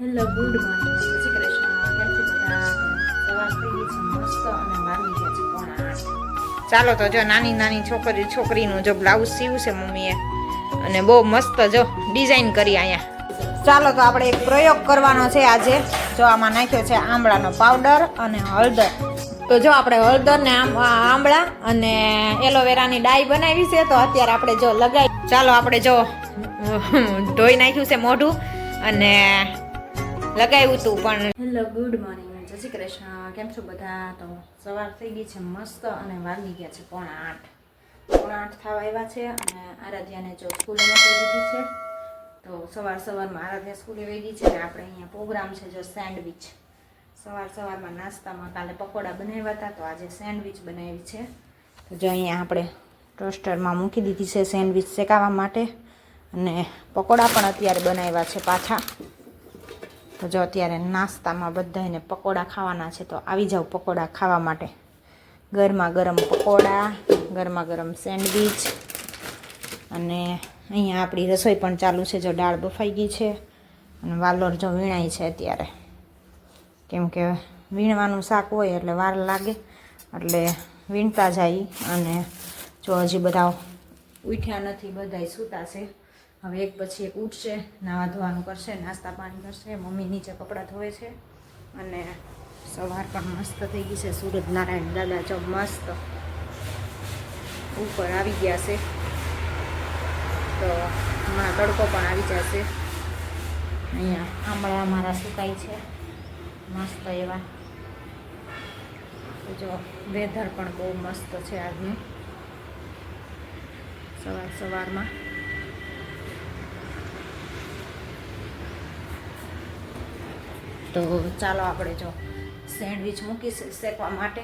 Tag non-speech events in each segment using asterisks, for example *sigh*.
Hello good morning Shri Krishna કેમ છો બધા? સવાર થઈ ગઈ છે મસ્ત અને વાગી ગયા છે પોણા આઠ. ચાલો તો જો નાની નાની છોકરી છોકરીનું જો બ્લાઉઝ સીવું છે મમ્મીએ. અને બહુ મસ્ત જો ડિઝાઇન કરી અહીંયા. ચાલો તો આપણે એક પ્રયોગ કરવાનો છે આજે. જો આમાં નાખ્યો છે આંબળાનો પાવડર અને હળદર. તો જો આપણે હળદર ને આમ- આ આંબળા અને એલોવેરાની ડાઈ બનાવી છે તો અત્યારે આપણે જો લગાવી ચાલો આપણે જો ધોઈ નાખ્યું છે મોઢું. અને લગાવ્યું હતું પણ. હેલો, ગુડ મોર્નિંગ, જય શ્રી કૃષ્ણ. કેમ છો બધા? તો સવાર થઈ ગઈ છે મસ્ત અને વાગી ગયા છે પોણા આઠ. પોણા આઠ થવા આવ્યા છે અને આરાધ્યાને જો સ્કૂલે મોકલી દીધી છે, તો સવાર સવારમાં આરાધ્યા સ્કૂલે વહી ગઈ છે ને આપણે અહીંયા પ્રોગ્રામ છે જો સેન્ડવિચ. સવાર સવારમાં નાસ્તામાં કાલે પકોડા બનાવ્યા હતા, તો આજે સેન્ડવિચ બનાવી છે. તો જો અહીંયા આપણે ટોસ્ટરમાં મૂકી દીધી છે સેન્ડવિચ શેકાવા માટે અને પકોડા પણ અત્યારે બનાવ્યા છે પાછા. તો જો અત્યારે નાસ્તામાં બધાને પકોડા ખાવાના છે, તો આવી જાઓ પકોડા ખાવા માટે. ગરમા ગરમ પકોડા, ગરમા ગરમ સેન્ડવીચ અને અહીંયા આપણી રસોઈ પણ ચાલુ છે, જો દાળ બફાઈ ગઈ છે અને વાલોર જો વીણાય છે અત્યારે. કેમ કે વીણવાનું શાક હોય એટલે વાર લાગે, એટલે વીણતા જાય અને જો હજી બધા ઉઠ્યા નથી, બધાય સૂતા છે. હવે એક પછી એક ઉઠશે, નાવા ધોવાનું કરશે, નાસ્તા પાણી કરશે, મમ્મી નીચે કપડાં ધોવે છે અને સવાર પણ મસ્ત થઈ ગઈ છે. સૂરજ નારાયણ દાદા જો મસ્ત ઉપર આવી ગયા છે. તો હમણાં તડકો પણ આવી જશે. અહીંયા આંબળા અમારા સુકાય છે. મસ્ત એવા. જો વેધર પણ બહુ મસ્ત છે આજનું. સવાર સવારમાં. તો ચાલો આપણે જો સેન્ડવિચ મૂકી શેકવા માટે.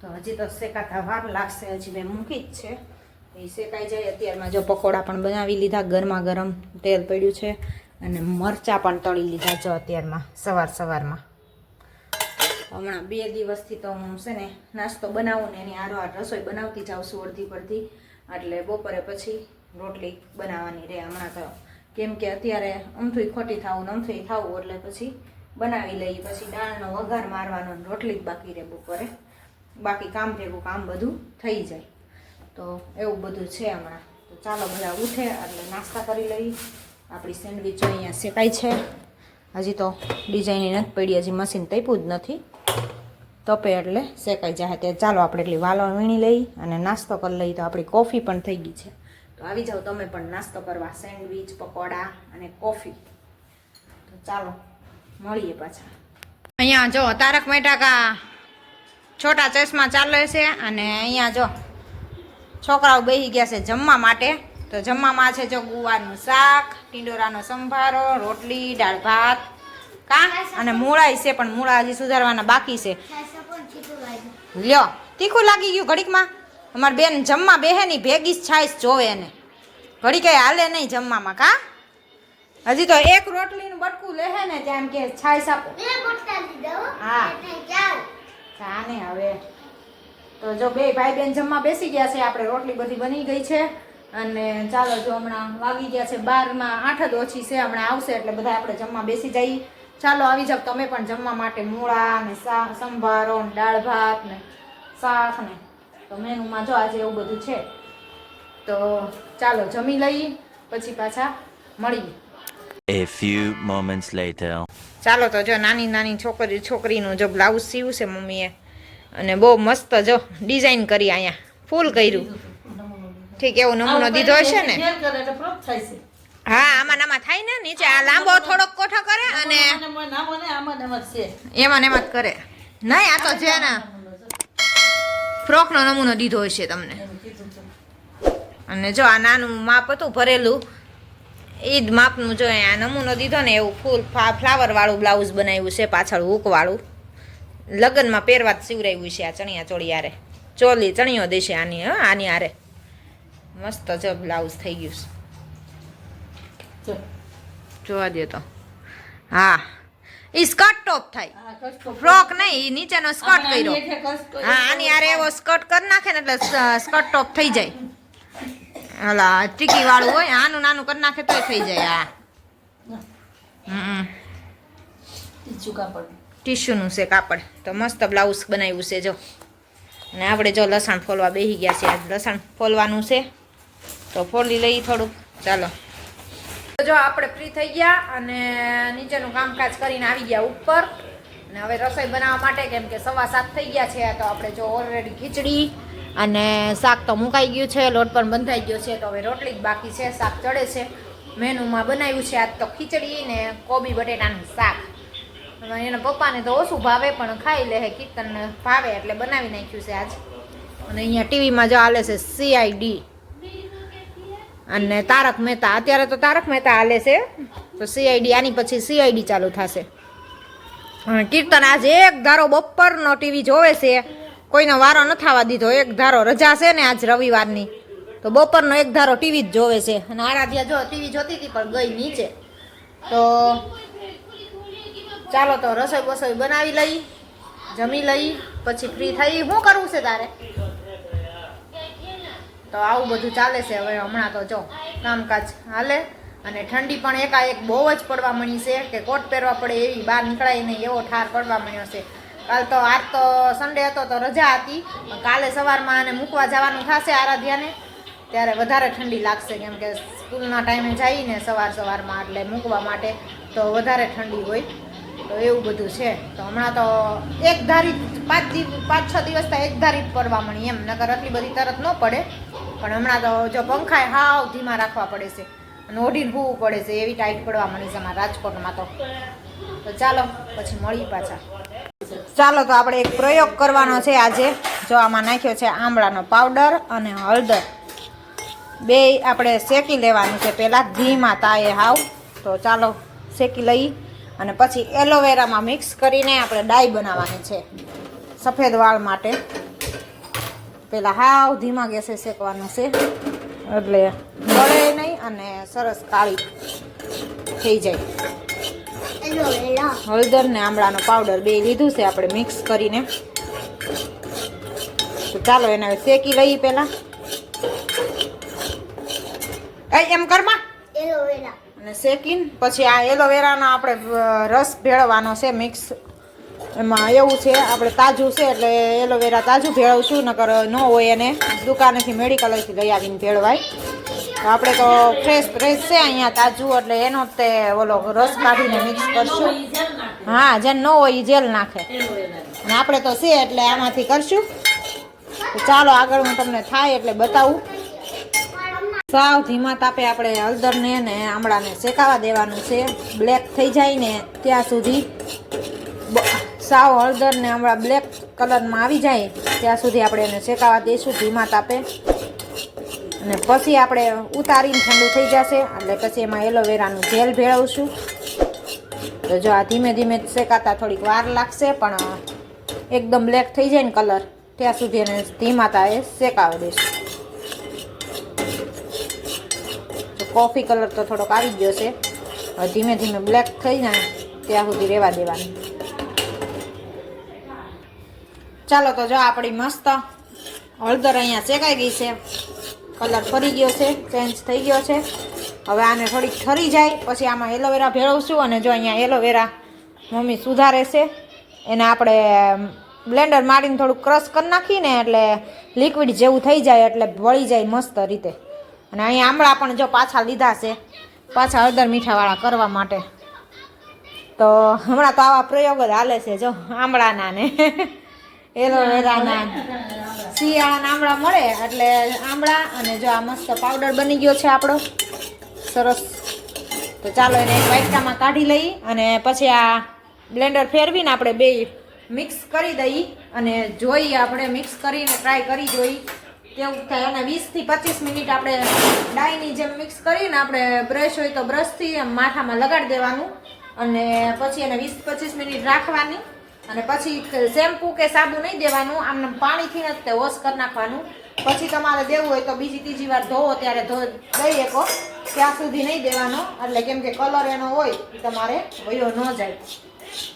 તો હજી તો શેકાતા વાર લાગશે, હજી મેં મૂકી જ છે. એ શેકાઈ જાય. અત્યારમાં જો પકોડા પણ બનાવી લીધા, ગરમા ગરમ તેલ પડ્યું છે અને મરચાં પણ તળી લીધા જો અત્યારમાં, સવાર સવારમાં. હમણાં બે દિવસથી તો હું છે ને નાસ્તો બનાવું ને એની આરો રસોઈ બનાવતી જાઉં છું અડધી પડધી. એટલે બપોરે પછી રોટલી બનાવવાની રહે. હમણાં તો કેમ કે અત્યારે અમથું ખોટી થવું ને અમથું થવું, એટલે પછી બનાવી લઈએ, પછી દાળનો વઘાર મારવાનો રોટલી જ બાકી રહે બપોરે. બાકી કામ ભેગું કામ બધું થઈ જાય. તો એવું બધું છે હમણાં. તો ચાલો બધા ઉઠે એટલે નાસ્તા કરી લઈએ. આપણી સેન્ડવિચ અહીંયા શેકાય છે. હજી તો ડિઝાઇન નથી પડી, હજી મશીન તપ્યું જ નથી. તપે એટલે શેકાઈ જાય તે ચાલો આપણે એટલી વાલો વીણી લઈ અને નાસ્તો કરી લઈએ. તો આપણી કોફી પણ થઈ ગઈ છે. તો આવી જાઓ, તમે પણ નાસ્તો કરવા. સેન્ડવિચ, પકોડા અને કોફી. તો ચાલો. મળીએ પાછા. અહીંયા જો, તારક મહેતા કા છોટા ચશ્મા ચાલે છે અને અહીંયા જો છોકરાઓ બેસી ગયા છે જમવા માટે. તો જમવામાં છે જો ગુવારનું શાક, ટીંડોરાનો સંભારો, રોટલી, દાળ ભાત કા? અને મૂળાઈ છે, પણ મૂળા હજી સુધારવાના બાકી છે. લ્યો, તીખું લાગી ગયું ઘડીકમાં. અમારે બેન જમવા બેહે ની ભેગી જ છાઈશ જોવે એને. ઘડી કઈ હાલે નહીં જમવામાં કા? હજી તો એક રોટલીનું બટકું લેહે ને ત્યાં સાપો કે બટકા લીધો હા. જાને હવે. તો જો બે ભાઈ બેન જમવા બેસી ગયા છે આપણે રોટલી બધી બની ગઈ છે. અને ચાલો જો હમણાં વાગી ગયા છે બારમાં આઠ જ ઓછી છે હમણાં આવશે એટલે બધા આપણે જમવા બેસી જઈએ ચાલો આવી જાવ તમે પણ જમવા માટે મૂળા ને સંભારો ને દાળ ભાત ને શાક ને. તો મેનુમાં જો આજે એવું બધું છે. તો ચાલો જમી લઈએ પછી પાછા મળીએ. A few moments later. ચાલો તો જો નાની નાની છોકરી છોકરીનું જો બ્લાઉઝ સીવું છે મમ્મીએ. અને બહુ મસ્ત જો ડિઝાઇન કરી અહીંયા. ફૂલ કર્યું. ઠીક એવો નમૂનો દીધો હશે ને? હા આમાં નામાં થાય ને નીચે આ લાંબો થોડોક કોઠો કરે અને એમાં ને એમાં જ કરે. નહીં આ તો છે ને ફ્રોકનો નમૂનો દીધો હશે તમને. અને જો આ નાનું માપ હતું ભરેલું એ જ માપનું જો આ નમૂનો દીધો ને એવું ફૂલ ફ્લાવરવાળું બ્લાઉઝ બનાવ્યું છે પાછળ હૂક વાળું લગ્નમાં પહેરવા જ સિવરાવ્યું છે આ ચણિયા ચોળી આરે ચોલી ચણિયો દેશે આની હા આની આરે મસ્ત જો બ્લાઉઝ થઈ ગયું છે. જોવા દે તો. હા. એ સ્કર્ટ ટોપ થાય. ફ્રોક નહીં ઈ નીચેનો સ્કર્ટ કર્યો. હા આની આરે એવો સ્કર્ટ કરી નાખે ને એટલે સ્કર્ટ ટોપ થઈ જાય. ઓલા ટીકી વાળું હોય આનું નાનું કરી નાખે તો થઈ જાય આ હમ કાપડ. ટીશ્યુનું છે કાપડ. તો મસ્ત બ્લાઉઝ બનાવ્યું છે જો. અને આપણે જો લસણ ફોલવા બેસી ગયા છે આજ લસણ ફોલવાનું છે. તો ફોલી લઈ થોડુંક. ચાલો. જો આપણે ફ્રી થઈ ગયા અને નીચેનું કામકાજ કરીને આવી ગયા ઉપર. અને હવે રસોઈ બનાવવા માટે કેમ કે સવા સાત થઈ ગયા છે તો આપણે જો ઓલરેડી ખીચડી અને શાક તો મુકાઈ ગયું છે, લોટ પણ બંધાઈ ગયો છે, તો હવે રોટલી જ બાકી છે, શાક ચડે છે. મેનુમાં બનાવ્યું છે આજ તો ખીચડી ને કોબી બટેટાનું શાક. એના પપ્પાને તો ઓછું ભાવે, પણ ખાઈ લે કીર્તન ભાવે એટલે બનાવી નાખ્યું છે આજ. અને અહીંયા ટીવીમાં જો હાલે છે સીઆઈડી અને તારક મહેતા, અત્યારે તો તારક મહેતા હાલે છે. તો સીઆઈડી આની પછી સીઆઈડી ચાલુ થશે. કીર્તન આજે એક ધારો બપોરનો ટીવી જોવે છે. કોઈનો વારો ન થવા દીધો. એક ધારો રજા છે ને આજ રવિવારની. તો બપોરનો એક ધારો ટીવી જ જોવે છે. અને આરાધ્યા જો ટીવી જોતી હતી પણ ગઈ નીચે. તો ચાલો તો રસોઈ બસોઈ બનાવી લઈ, જમી લઈ, પછી ફ્રી થઈ. શું કરવું છે તારે? તો આવું બધું ચાલે છે હવે હમણાં તો જો, કામકાજ હાલે. અને ઠંડી પણ એકાએક બહુ જ પડવા મળી છે કે કોટ પહેરવા પડે એવી બહાર નીકળાય નહીં એવો ઠાર પડવા મળ્યો છે. કાલ તો આજ તો સન્ડે હતો, તો રજા હતી. કાલે સવારમાં આને મૂકવા જવાનું થશે આરાધ્યાને. ત્યારે વધારે ઠંડી લાગશે, કેમ કે સ્કૂલના ટાઈમે જઈને સવાર સવારમાં એટલે મૂકવા માટે તો વધારે ઠંડી હોય. તો એવું બધું છે. તો હમણાં તો એક ધારી, પાંચ દિવસ પાંચ છ દિવસ તો એક ધારી પડવા મળી એમ. નકર આટલી બધી તરત ન પડે. પણ હમણાં તો જો પંખાએ હાવ ધીમા રાખવા પડે છે. અને ઓઢીને હોવું પડે છે. એવી ટાઈટ પડવા મળી છે અમારા રાજકોટમાં તો. તો ચાલો, પછી મળી પાછા. ચાલો તો આપણે એક પ્રયોગ કરવાનો છે આજે. જો આમાં નાખ્યો છે આમળાનો પાવડર અને હળદર. બે આપણે શેકી લેવાનું છે પહેલાં ધીમા તાએ હાવ. તો ચાલો શેકી લઈ અને પછી એલોવેરામાં મિક્સ કરીને આપણે ડાય બનાવવાની છે સફેદ વાળ માટે. પહેલાં હાવ ધીમા ગેસે શેકવાનું છે. એટલે બળે નહીં અને સરસ કાળી થઈ જાય. હળદર ને આમળાનો પાવડર બે લીધું છે આપણે મિક્સ કરીને. તો ચાલો એને શેકી લઈએ પહેલાં. એ એમ કરમાં અને શેકીને પછી આ એલોવેરાનો આપણે રસ ભેળવવાનો છે મિક્સ એમાં એવું છે આપણે તાજું છે એટલે એલોવેરા તાજું ભેળવશું નકર ન હોય એને. દુકાનેથી મેડિકલેથી લઈ આવીને ભેળવાય. આપણે તો ફ્રેશ ફ્રેશ છે અહીંયા તાજું, એટલે એનો તે ઓલો રસ કાઢીને મિક્સ કરશું. હા, જેને ન હોય એ જેલ નાખે. અને આપણે તો છે એટલે આમાંથી કરશું. તો ચાલો આગળ હું તમને થાય એટલે બતાવું. સાવ ધીમા તાપે આપણે હળદરને ને આમળાને શેકાવા દેવાનું છે. બ્લેક થઈ જાય ને ત્યાં સુધી. સાવ હળદર ને આમળા બ્લેક કલરમાં આવી જાય, ત્યાં સુધી આપણે એને શેકાવા દઈશું ધીમા તાપે. અને પછી આપણે ઉતારીને ઠંડુ થઈ જશે. એટલે પછી એમાં એલોવેરાનું જેલ ભેળવશું. તો જો આ ધીમે ધીમે શેકાતા થોડીક વાર લાગશે, પણ એકદમ બ્લેક થઈ જાય ને કલર ત્યાં સુધી એને ધીમા તાએ શેકાવી દઈશું. કોફી કલર તો થોડોક આવી ગયો છે. ધીમે ધીમે બ્લેક થઈ જાય ત્યાં સુધી રહેવા દેવાનું. ચાલો તો જો આપણી મસ્ત હળદર અહીંયા શેકાઈ ગઈ છે. કલર ફરી ગયો છે ચેન્જ થઈ ગયો છે. હવે આને થોડીક ઠરી જાય, પછી આમાં એલોવેરા ભેળવશું અને જો અહીંયા એલોવેરા મમ્મી સુધારે છે, એને આપણે બ્લેન્ડર મારીને થોડુંક ક્રશ કરી નાખીને એટલે લિક્વિડ જેવું થઈ જાય એટલે વળી જાય મસ્ત રીતે. અને અહીંયા આમળા પણ જો પાછા લીધા છે, પાછા હળદર મીઠાવાળા કરવા માટે. તો હમણાં તો આવા પ્રયોગ જ હાલે છે જો, આમળાના ને. *laughs* એલોવેરાના શિયાળાના આમળા મળે, એટલે આમળા અને જો આ મસ્ત પાવડર બની ગયો છે આપણો. સરસ. તો ચાલો એને એક વાટકામાં કાઢી લઈ અને પછી આ બ્લેન્ડર ફેરવીને આપણે બે મિક્સ કરી દઈ અને જોઈ આપણે મિક્સ કરીને ટ્રાય કરી જોઈ. કેવું થાય? અને વીસથી પચીસ મિનિટ આપણે ડાયની જેમ મિક્સ કરીને આપણે બ્રશ હોય તો બ્રશથી એમ માથામાં લગાડી દેવાનું. અને પછી એને વીસ પચીસ મિનિટ રાખવાની. અને પછી શેમ્પૂ કે સાબુ નહીં દેવાનું, આમને પાણીથી જ તે વોશ કરી નાખવાનું. પછી તમારે દેવું હોય તો બીજી ત્રીજી વાર ધોવો, ત્યારે ધો દઈ શકો ત્યાં સુધી નહીં દેવાનો. એટલે કેમ કે કલર એનો હોય એ તમારે વયો ન જાય.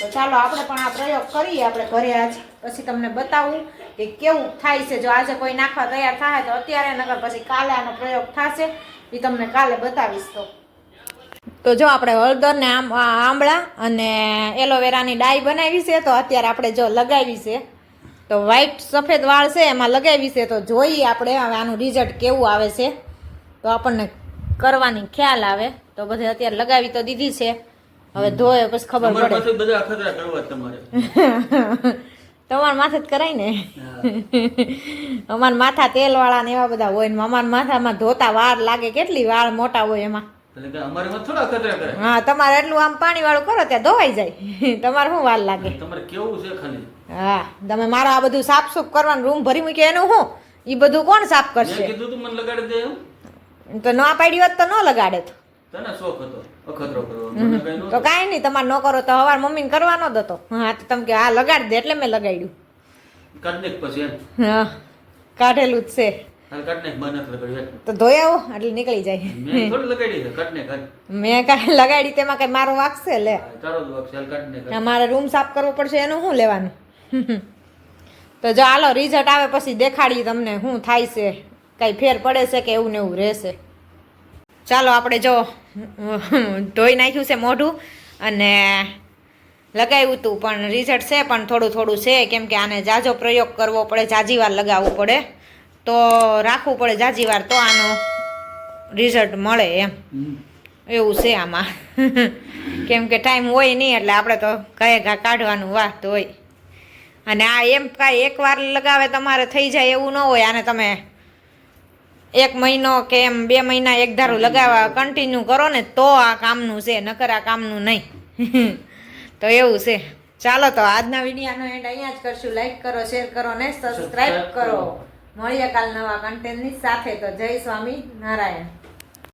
તો ચાલો, આપણે પણ આ પ્રયોગ કરીએ, આપણે ઘરે આજ. પછી તમને બતાવું કે કેવું થાય છે. જો આજે કોઈ નાખવા તૈયાર થાય તો અત્યારે નગર પછી કાલે આનો પ્રયોગ થશે એ તમને કાલે બતાવીશ તો. તો જો આપણે હળદર ને આમ આંબળા અને એલોવેરાની ડાઈ બનાવી છે તો અત્યારે આપણે જો લગાવી છે. તો વ્હાઈટ સફેદ વાળ છે એમાં લગાવી છે તો જોઈએ આપણે હવે આનું રિઝલ્ટ કેવું આવે છે. તો આપણને કરવાની ખ્યાલ આવે. તો બધે અત્યારે લગાવી તો દીધી છે. હવે ધોય પછી ખબર પડે. તમારે. *laughs* માથે જ કરાય ને? *laughs* અમારા માથા તેલવાળા ને એવા બધા હોય ને અમારા માથામાં ધોતા વાર લાગે કેટલી વાળ મોટા હોય એમાં. હા તમારે એટલું આમ પાણી વાળું કરો ત્યાં ધોવાઈ જાય. *laughs* તમારે શું વાર લાગે? તમારે કેવું છે ખાલી? હા તમે મારા આ બધું સાફ સુફ કરવાનું રૂમ ભરી મૂક્યો એનું શું? એ બધું કોણ સાફ કરશે? કીધું તું મને લગાડી દે તો ના પાડી હોત તો ન લગાડે તો. તને શોખ હતો અખતરો કરવાનો. કઈ તો કાંઈ નહીં તમારે ન કરો તો હવાર મમ્મીને કરવાનો જ હતો. હા તો તમે કે હા લગાડી દે એટલે મેં લગાડ્યું. કાઢ પછી હા કાઢેલું જ છે. તો ધોઈ આવો એટલે નીકળી જાય. મેં કાંઈ લગાડી તેમાં કઈ મારો વાગશે લે. મારે રૂમ સાફ કરવો પડશે એનું શું લેવાનું? *laughs* તો જો હાલો રિઝલ્ટ આવે પછી દેખાડી તમને શું થાય છે કાંઈ ફેર પડે છે કે એવું ને એવું રહેશે. ચાલો આપણે જો ધોઈ નાખ્યું છે મોઢું અને લગાવ્યું હતું પણ રિઝલ્ટ છે પણ થોડું થોડું છે કેમ કે આને જાજો પ્રયોગ કરવો પડે જાજી વાર લગાવવું પડે. તો રાખવું પડે જાજી વાર તો આનો રિઝલ્ટ મળે એમ. એવું છે આમાં. *laughs* કેમ કે ટાઈમ હોય નહીં એટલે આપણે તો કયે ઘા કાઢવાનું વાત હોય. અને આ એમ કાંઈ એકવાર લગાવે તમારે થઈ જાય એવું ન હોય આને તમે એક મહિનો કે એમ બે મહિના એક ધારું લગાવવા કન્ટિન્યુ કરો ને તો આ કામનું છે નકર આ કામનું નહીં. *laughs* તો એવું છે. ચાલો તો આજના વિડીયાનો એન્ડ અહીંયા જ કરશું. લાઈક કરો શેર કરો ને સબસ્ક્રાઈબ કરો. મળીએ કાલ નવા કન્ટેન્ટની સાથે. તો જય સ્વામી નારાયણ.